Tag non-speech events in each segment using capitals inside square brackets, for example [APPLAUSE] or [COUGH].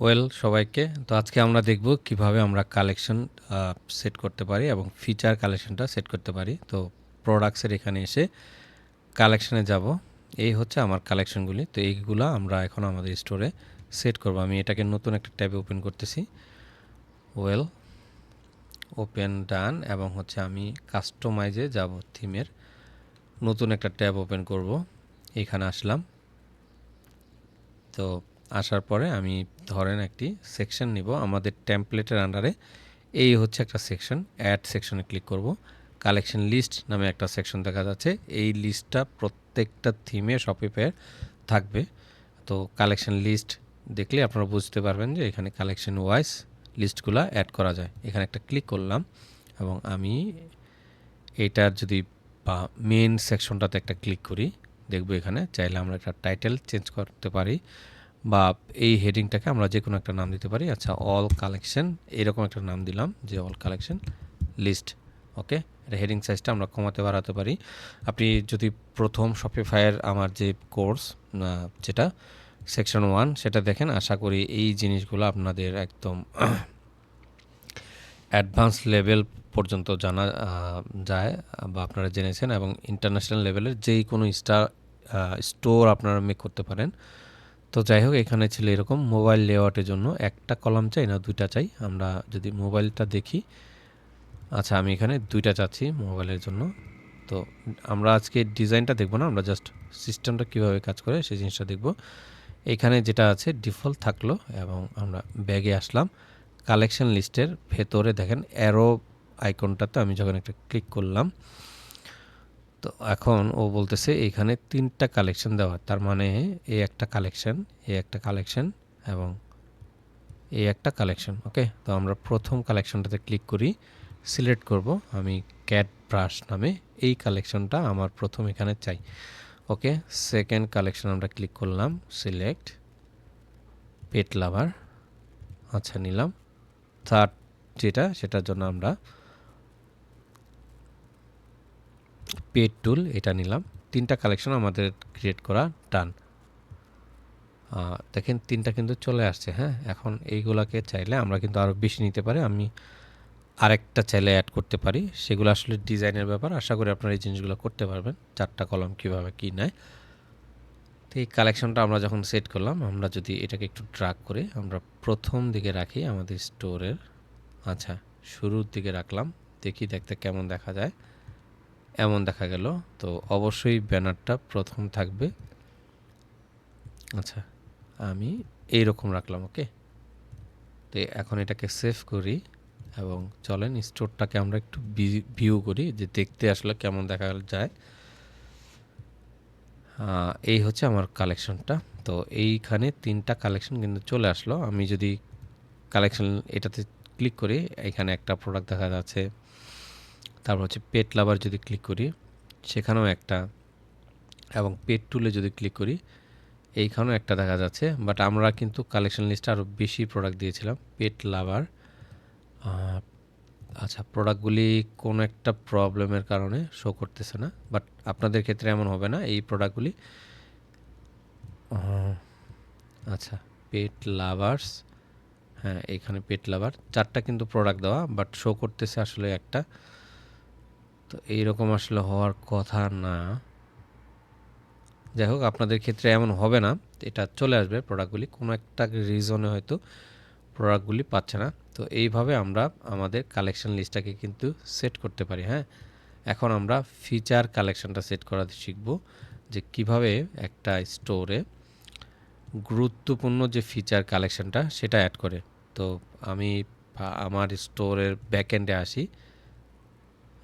Well সবাইকে, তো আজকে আমরা দেখব কীভাবে আমরা কালেকশন সেট করতে পারি এবং ফিচার কালেকশনটা সেট করতে পারি। তো প্রোডাক্টসের এখানে এসে কালেকশনে যাব। এই হচ্ছে আমার কালেকশনগুলি তো এইগুলো আমরা এখন আমাদের স্টোরে সেট করব। আমি এটাকে নতুন একটা ট্যাবে ওপেন করতেছি। ওয়েল ওপেন ডান এবং হচ্ছে আমি কাস্টমাইজে যাব থিমের নতুন একটা ট্যাব ওপেন করব। এখানে আসলাম। তো আসার পরে আমি ধরেন একটি সেকশন নিব। আমাদের টেমপ্লেটের আন্ডারে এই হচ্ছে একটা সেকশন অ্যাড সেকশনে ক্লিক করব। কালেকশন লিস্ট নামে একটা সেকশন দেখা যাচ্ছে। এই লিস্টটা প্রত্যেকটা থিমে শপিপের থাকবে। তো কালেকশন লিস্ট দেখলে আপনারা বুঝতে পারবেন যে এখানে কালেকশন ওয়াইজ লিস্টগুলো অ্যাড করা যায়। এখানে একটা ক্লিক করলাম এবং আমি এটার যদি বা মেন সেকশনটাতে একটা ক্লিক করি, দেখব এখানে চাইলে আমরা একটা টাইটেল চেঞ্জ করতে পারি। বা এই হেডিংটাকে আমরা যে কোনো একটা নাম দিতে পারি। আচ্ছা অল কালেকশন এরকম একটা নাম দিলাম যে অল কালেকশন লিস্ট ওকে এটা হেডিং সাইজটা আমরা কমাতে বাড়াতে পারি। আপনি যদি প্রথম শপিফায়ার আমার যে কোর্স যেটা সেকশন ওয়ান সেটা দেখেন, আশা করি এই জিনিসগুলো আপনাদের একদম [CLEARS THROAT] অ্যাডভান্স লেভেল পর্যন্ত জানা যায় বা আপনারা জেনেছেন এবং ইন্টারন্যাশনাল লেভেলের যেই কোনো স্টার স্টোর আপনারা মেক করতে পারেন। তো যাই হোক এখানে ছিল এরকম মোবাইল লেআউটের জন্য একটা কলাম চাই না দুইটা চাই? আমরা যদি মোবাইলটা দেখি। আচ্ছা আমি এখানে দুইটা চাচ্ছি মোবাইলের জন্য। তো আমরা আজকে ডিজাইনটা দেখব না, আমরা জাস্ট সিস্টেমটা কীভাবে কাজ করে সেই জিনিসটা দেখব। এখানে যেটা আছে, ডিফল্ট থাকল এবং আমরা ব্যাগে আসলাম। কালেকশন লিস্টের ভেতরে দেখেন, অ্যারো আইকনটাতে আমি যখন একটা ক্লিক করলাম তো এখন ও বলতেছে, এখানে তিনটা কালেকশন দেওয়া, তার মানে এই একটা কালেকশন এই একটা কালেকশন এবং এই একটা কালেকশন ওকে তো আমরা প্রথম কালেকশনটাতে ক্লিক করি সিলেক্ট করব, আমি ক্যাট ব্রাশ নামে এই কালেকশনটা আমার প্রথম এখানে চাই ওকে সেকেন্ড কালেকশন আমরা ক্লিক করলাম সিলেক্ট পেট লাভার আচ্ছা নিলাম থার্ড যেটা, সেটার জন্য আমরা পেড টুল, এটা নিলাম। তিনটা কালেকশন আমাদের ক্রিয়েট করা ডান দেখেন, তিনটা কিন্তু চলে আসছে হ্যাঁ? এখন এইগুলাকে চাইলে আমরা কিন্তু আরও বেশি নিতে পারি। আমি আরেকটা চাইলে অ্যাড করতে পারি। সেগুলো আসলে ডিজাইনের ব্যাপার। আশা করি আপনারা এই জিনিসগুলো করতে পারবেন, চারটা কলম কীভাবে কী নেয়। তো এই কালেকশনটা আমরা যখন সেট করলাম, আমরা যদি এটাকে একটু ড্রাগ করে আমরা প্রথম দিকে রাখি আমাদের স্টোরের আচ্ছা শুরুর দিকে রাখলাম। দেখি, দেখতে কেমন দেখা যায়। এমন দেখা গেল। তো অবশ্যই ব্যানারটা প্রথম থাকবে। আচ্ছা আমি এই রকম রাখলাম, ওকে? তো এখন এটাকে সেভ করি এবং চলেন স্টোরটাকে আমরা একটু ভিউ করি যে দেখতে আসলে কেমন দেখা যায়। এই হচ্ছে আমার কালেকশনটা। তো এইখানে তিনটা কালেকশন কিন্তু চলে আসলো। আমি যদি কালেকশন এটাতে ক্লিক করি এখানে একটা প্রোডাক্ট দেখা যাচ্ছে। তারপর হচ্ছে পেট লাভার যদি ক্লিক করি, সেখানেও একটা, এবং পেট টুলে যদি ক্লিক করি, এইখানেও একটা দেখা যাচ্ছে বাট আমরা কিন্তু কালেকশন লিস্টে আরও বেশি প্রোডাক্ট দিয়েছিলাম পেট লাভার আচ্ছা প্রোডাক্টগুলি কোনো একটা প্রবলেমের কারণে শো করতেছে না বাট আপনাদের ক্ষেত্রে এমন হবে না, এই প্রোডাক্টগুলি আচ্ছা পেট লাভার্স হ্যাঁ এখানে পেট লাভার চারটা কিন্তু প্রোডাক্ট দেওয়া বাট শো করতেছে আসলে একটা তো এইরকম আসলে হওয়ার কথা না। যাই হোক, আপনাদের ক্ষেত্রে এমন হবে না। এটা চলে আসবে প্রোডাক্টগুলি কোনো একটা রিজনে হয়তো প্রোডাক্টগুলি পাচ্ছে না। তো এইভাবে আমরা আমাদের কালেকশন লিস্টটাকে কিন্তু সেট করতে পারি হ্যাঁ? এখন আমরা ফিচার কালেকশনটা সেট করা শিখব যে কীভাবে একটা স্টোরে গুরুত্বপূর্ণ যে ফিচার কালেকশনটা সেটা অ্যাড করে। তো আমি আমার স্টোরের ব্যাকএন্ডে আসি।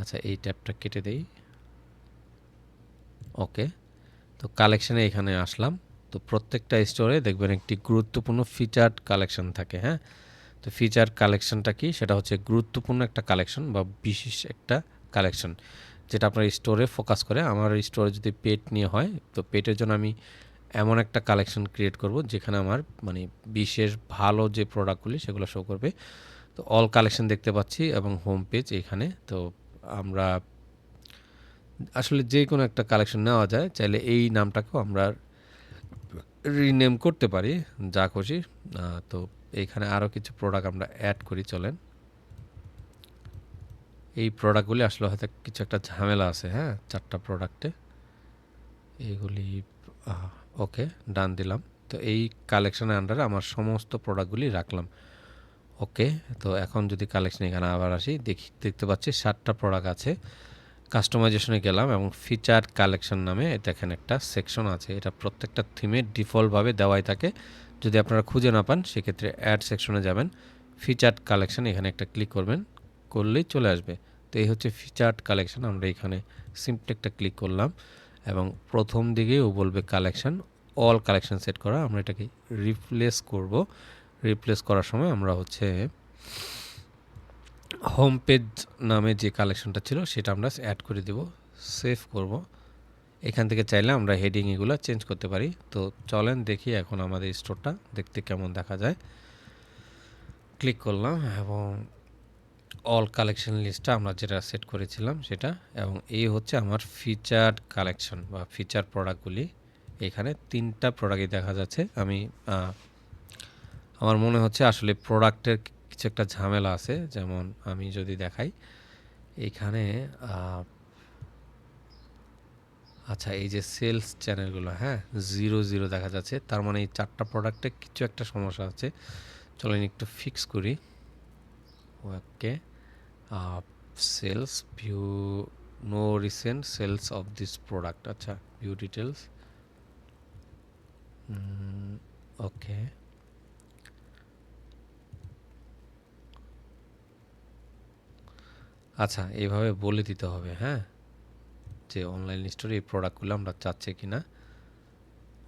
আচ্ছা এই ট্যাবটা কেটে দেই। ওকে, তো কালেকশানে এখানে আসলাম। তো প্রত্যেকটা স্টোরে দেখবেন একটি গুরুত্বপূর্ণ ফিচার্ড কালেকশন থাকে হ্যাঁ? তো ফিচার কালেকশনটা কি? সেটা হচ্ছে গুরুত্বপূর্ণ একটা কালেকশন বা বিশেষ একটা কালেকশন যেটা আপনার স্টোরে ফোকাস করে। আমার স্টোরে যদি পেট নিয়ে হয়, তো পেটের জন্য আমি এমন একটা কালেকশন ক্রিয়েট করব, যেখানে আমার মানে বিশেষ ভালো যে প্রোডাক্টগুলি সেগুলো শো করবে। তো অল কালেকশন দেখতে পাচ্ছি এবং হোম পেজ এখানে, তো আমরা আসলে যে কোনো একটা কালেকশন নেওয়া যায়, চাইলে এই নামটাকেও আমরা রিনেম করতে পারি, যা খুশি। তো এইখানে আরও কিছু প্রোডাক্ট আমরা অ্যাড করি, চলেন। এই প্রোডাক্টগুলি আসলে হয়তো কিছু একটা ঝামেলা আছে হ্যাঁ চারটা প্রোডাক্টে এইগুলি ওকে ডান দিলাম। তো এই কালেকশনের আন্ডারে আমার সমস্ত প্রোডাক্টগুলি রাখলাম। ওকে, তো এখন যদি কালেকশন এখানে আবার আসি, দেখি, দেখতে পাচ্ছি সাতটা প্রোডাক্ট আছে। কাস্টমাইজেশনে গেলাম এবং ফিচার কালেকশন নামে এটা এখানে একটা সেকশন আছে। এটা প্রত্যেকটা থিমে ডিফল্টভাবে দেওয়াই থাকে। যদি আপনারা খুঁজে না পান, সেক্ষেত্রে অ্যাড সেকশনে যাবেন। ফিচার্ড কালেকশন এখানে একটা ক্লিক করবেন। করলেই চলে আসবে। তো এই হচ্ছে ফিচার্ড কালেকশন আমরা এখানে সিম্পলি একটা ক্লিক করলাম এবং প্রথম দিকেই ও বলবে কালেকশন অল কালেকশন সেট করা, আমরা এটাকে রিপ্লেস করব। রিপ্লেস করার সময় আমরা হচ্ছে হোম পেজ নামে যে কালেকশনটা ছিল, সেটা আমরা অ্যাড করে দেব সেভ করব। এখান থেকে চাইলে আমরা হেডিং এগুলো চেঞ্জ করতে পারি। তো চলেন দেখি এখন আমাদের স্টোরটা দেখতে কেমন দেখা যায়। ক্লিক করলাম এবং অল কালেকশন লিস্টটা আমরা যেটা সেট করেছিলাম সেটা, এবং এই হচ্ছে আমার ফিচার্ড কালেকশন বা ফিচার প্রোডাক্টগুলি এখানে তিনটা প্রোডাক্টই দেখা যাচ্ছে। আমি আমার মনে হচ্ছে আসলে প্রোডাক্টের কিছু একটা ঝামেলা আছে। যেমন আমি যদি দেখাই, এখানে আচ্ছা এই যে সেলস চ্যানেলগুলো হ্যাঁ জিরো জিরো দেখা যাচ্ছে। তার মানে এই চারটা প্রোডাক্টে কিছু একটা সমস্যা আছে। চলেন একটু ফিক্স করি। Okay sales view no recent sales of this product আচ্ছা ভিউ ডিটেলস ওকে আচ্ছা এইভাবে বলে দিতে হবে হ্যাঁ? যে অনলাইন স্টোরে এই প্রোডাক্টগুলো আমরা চাচ্ছি কি না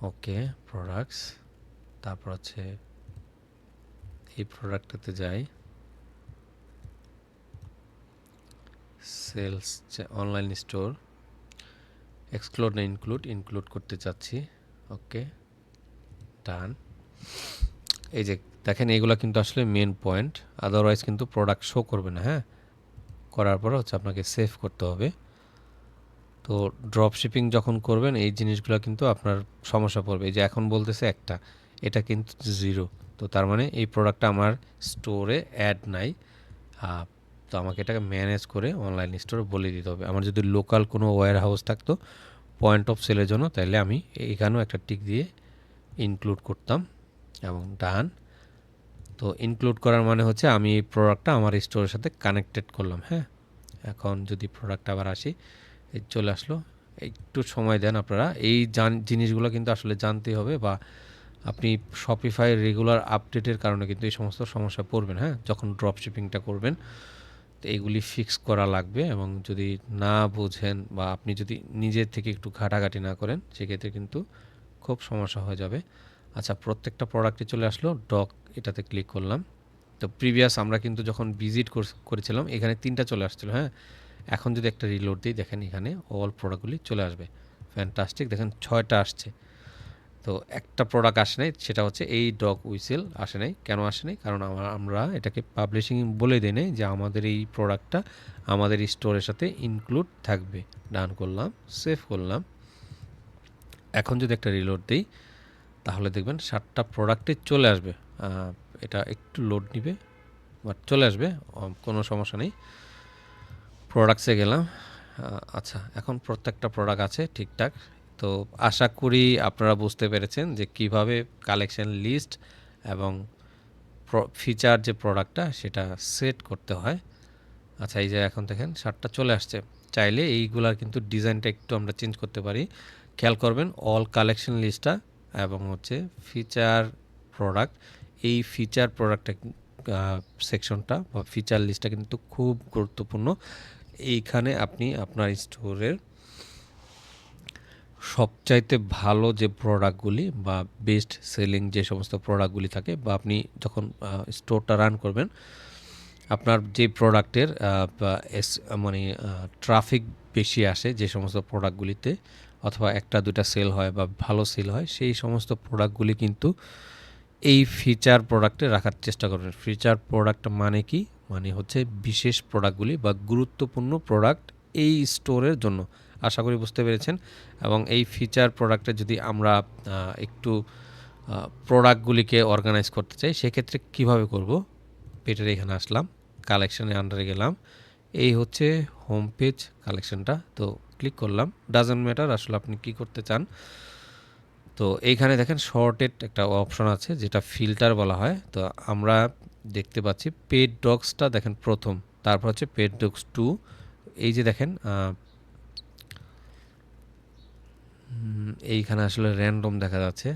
ওকে প্রোডাক্টস তারপর হচ্ছে এই প্রোডাক্টটাতে যাই। সেলস অনলাইন স্টোর এক্সক্লুড না ইনক্লুড ইনক্লুড করতে চাচ্ছি। ওকে ডান এই যে, দেখেন, এইগুলো কিন্তু আসলে মেন পয়েন্ট আদারওয়াইজ কিন্তু প্রোডাক্ট শো করবে না হ্যাঁ? করার পর হচ্ছে আপনাকে সেভ করতে হবে। তো ড্রপ শিপিং যখন করবেন, এই জিনিসগুলো কিন্তু আপনার সমস্যা পড়বে। যে এখন বলতেছে একটা, এটা কিন্তু জিরো তো তার মানে এই প্রোডাক্টটা আমার স্টোরে অ্যাড নাই। তো আমাকে এটাকে ম্যানেজ করে অনলাইন স্টোরে বলে দিতে হবে। আমার যদি লোকাল কোনো ওয়্যার হাউস থাকতো পয়েন্ট অফ সেলের জন্য তাহলে আমি এখানেও একটা টিক দিয়ে ইনক্লুড করতাম এবং ডান তো ইনক্লুড করার মানে হচ্ছে আমি এই প্রোডাক্টটা আমার স্টোরের সাথে কানেক্টেড করলাম হ্যাঁ? এখন যদি প্রোডাক্ট আবার আসি, এই চলে আসলো। একটু সময় দেন আপনারা। এই জান, জিনিসগুলো কিন্তু আসলে জানতে হবে বা আপনি শপিফাই রেগুলার আপডেটের কারণে কিন্তু এই সমস্ত সমস্যা পড়বেন হ্যাঁ? যখন ড্রপ শিপিংটা করবেন, তো এইগুলি ফিক্স করা লাগবে এবং যদি না বোঝেন বা আপনি যদি নিজের থেকে একটু ঘাটাঘাটি না করেন, সেক্ষেত্রে কিন্তু খুব সমস্যা হয়ে যাবে। আচ্ছা প্রত্যেকটা প্রোডাক্টে চলে আসলো। ডক এটাতে ক্লিক করলাম। তো প্রিভিয়াস আমরা কিন্তু যখন ভিজিট করেছিলাম, এখানে তিনটা চলে আসছিল হ্যাঁ? এখন যদি একটা রিলোড দিই, দেখেন এখানে অল প্রোডাক্টগুলি চলে আসবে। ফ্যান্টাস্টিক দেখেন ছয়টা আসছে। তো একটা প্রোডাক্ট আসে নাই, সেটা হচ্ছে এই ডগ উইসেল আসে নাই। কেন আসে নাই? কারণ আমরা আমরা এটাকে পাবলিশিং বলে দিই নাই যে আমাদের এই প্রোডাক্টটা আমাদের স্টোরের সাথে ইনক্লুড থাকবে। ডান করলাম সেভ করলাম। এখন যদি একটা রিলোড দিই তাহলে দেখবেন সাতটা প্রোডাক্টে চলে আসবে। এটা একটু লোড নিবে বাট চলে আসবে কোনো সমস্যা নেই। প্রোডাক্টসে গেলাম। আচ্ছা এখন প্রত্যেকটা প্রোডাক্ট আছে ঠিকঠাক। তো আশা করি আপনারা বুঝতে পেরেছেন যে কীভাবে কালেকশন লিস্ট এবং ফিচার যে প্রোডাক্টটা সেটা সেট করতে হয়। আচ্ছা এই যে এখন দেখেন শার্টটা চলে আসছে। চাইলে এইগুলার কিন্তু ডিজাইনটা একটু আমরা চেঞ্জ করতে পারি। খেয়াল করবেন অল কালেকশন লিস্টটা এবং হচ্ছে ফিচার প্রোডাক্ট এই ফিচার প্রোডাক্টটা সেকশনটা বা ফিচার লিস্টটা কিন্তু খুব গুরুত্বপূর্ণ। এইখানে আপনি আপনার স্টোরের সবচাইতে ভালো যে প্রোডাক্টগুলি বা বেস্ট সেলিং যে সমস্ত প্রোডাক্টগুলি থাকে বা আপনি যখন স্টোরটা রান করবেন, আপনার যে প্রোডাক্টের মানে ট্রাফিক বেশি আসে যে সমস্ত প্রোডাক্টগুলিতে অথবা একটা দুটা সেল হয় বা ভালো সেল হয়, সেই সমস্ত প্রোডাক্টগুলি কিন্তু এই ফিচার প্রোডাক্টে রাখার চেষ্টা করবেন ফিচার প্রোডাক্ট মানে কি? মানে হচ্ছে বিশেষ প্রোডাক্টগুলি বা গুরুত্বপূর্ণ প্রোডাক্ট এই স্টোরের জন্য। আশা করি বুঝতে পেরেছেন? এবং এই ফিচার প্রোডাক্টে যদি আমরা একটু প্রোডাক্টগুলিকে অর্গানাইজ করতে চাই, সেক্ষেত্রে কীভাবে করব? পেটের এখানে আসলাম কালেকশনের আন্ডারে গেলাম। এই হচ্ছে হোম পেজ কালেকশানটা তো ক্লিক করলাম। ডাজেন্ট ম্যাটার আসলে আপনি কি করতে চান। তো এইখানে দেখেন শর্টেড একটা অপশন আছে, যেটা ফিল্টার বলা হয়। তো আমরা দেখতে পাচ্ছি পেড ডগসটা দেখেন প্রথম, তারপর হচ্ছে পেড ডগস টু এই যে দেখেন এইখানে আসলে র্যান্ডম দেখা যাচ্ছে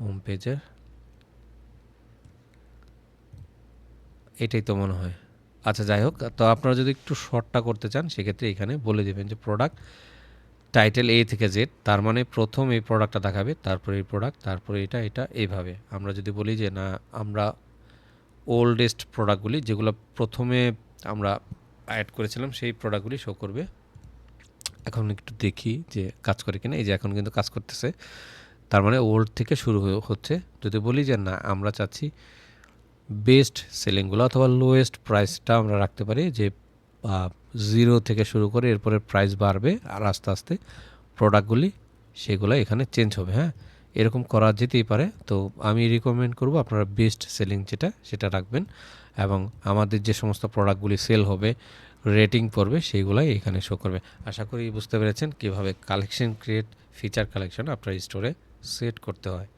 হোম পেজের এটাই তো মনে হয়। আচ্ছা যাই হোক। তো আপনারা যদি একটু শর্টটা করতে চান, সেক্ষেত্রে এখানে বলে দেবেন যে প্রোডাক্ট টাইটেল এ থেকে জেড তার মানে প্রথম এই প্রোডাক্টটা দেখাবে, তারপরে এই প্রোডাক্ট তারপরে এটা এটা এইভাবে আমরা যদি বলি যে না, আমরা ওল্ডেস্ট প্রোডাক্টগুলি যেগুলো প্রথমে আমরা অ্যাড করেছিলাম, সেই প্রোডাক্টগুলি শো করবে। এখন একটু দেখি যে কাজ করে কিনা। এই যে এখন কিন্তু কাজ করতেছে। তার মানে ওল্ড থেকে শুরু হচ্ছে। যদি বলি যে না, আমরা চাচ্ছি বেস্ট সেলিংগুলো অথবা লোয়েস্ট প্রাইসটা আমরা রাখতে পারি যে জিরো থেকে শুরু করে এরপরে প্রাইস বাড়বে আর আস্তে আস্তে প্রোডাক্টগুলি সেগুলো এখানে চেঞ্জ হবে হ্যাঁ? এরকম করা যেতেই পারে। তো আমি রিকমেন্ড করব আপনারা বেস্ট সেলিং যেটা, সেটা রাখবেন এবং আমাদের যে সমস্ত প্রোডাক্টগুলি সেল হবে রেটিং পড়বে সেইগুলাই এখানে শো করবে। আশা করি বুঝতে পেরেছেন কীভাবে কালেকশন ক্রিয়েট ফিচার কালেকশন আপনার স্টোরে সেট করতে হয়।